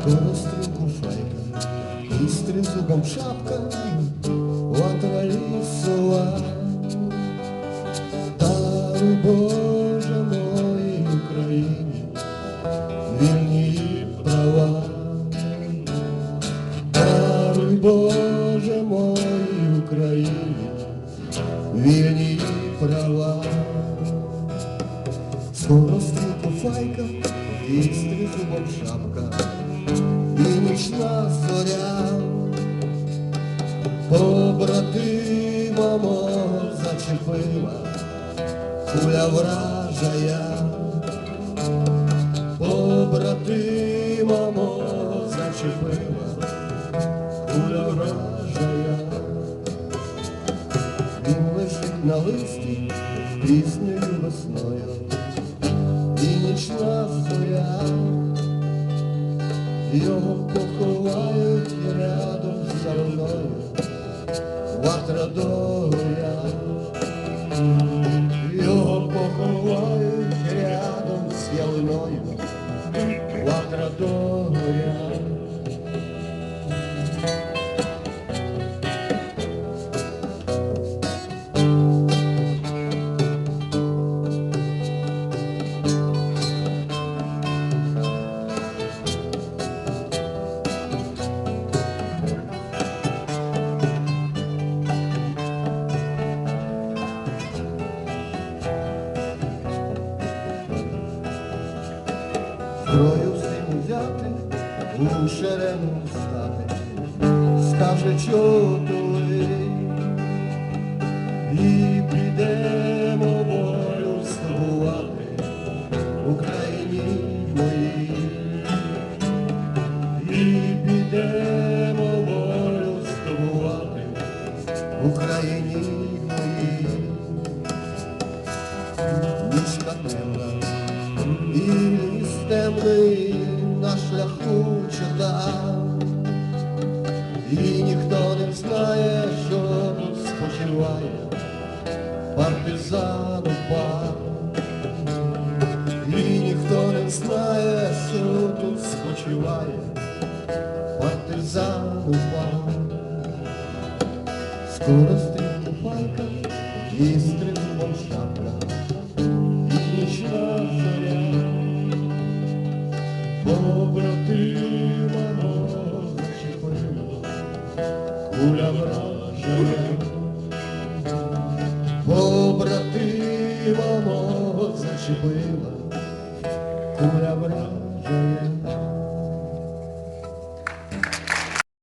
скоростью мозаика И с трезубом шапка отвалисла Тару, Боже мой, Украине Верни права. Даруй, Боже мой, Украине Верни права. Скоростью файка и стрижу шапка. Побратима зачепила, куля вражая, побратима мого зачепила, куля вражая, він лежить на листі піснею весною, і нічна зоря, його поховають рядом зі мною, ватра доря, його поховають рядом з ялиною, ватра. Зброю всім взяти, у стати, скаже чотули, і підемо волю здобувати в Україні моїй, і підемо волю здобувати в Україні моїй. Нічка темна, і темний на шляху чорта, і ніхто не знає, що тут спочиває партизан упав, і ніхто не знає, що тут спочиває партизан упав. Скоро стрімку палка і стрімом побратима мого зачепила, куля вражає, побратима зачепила, куля вражає.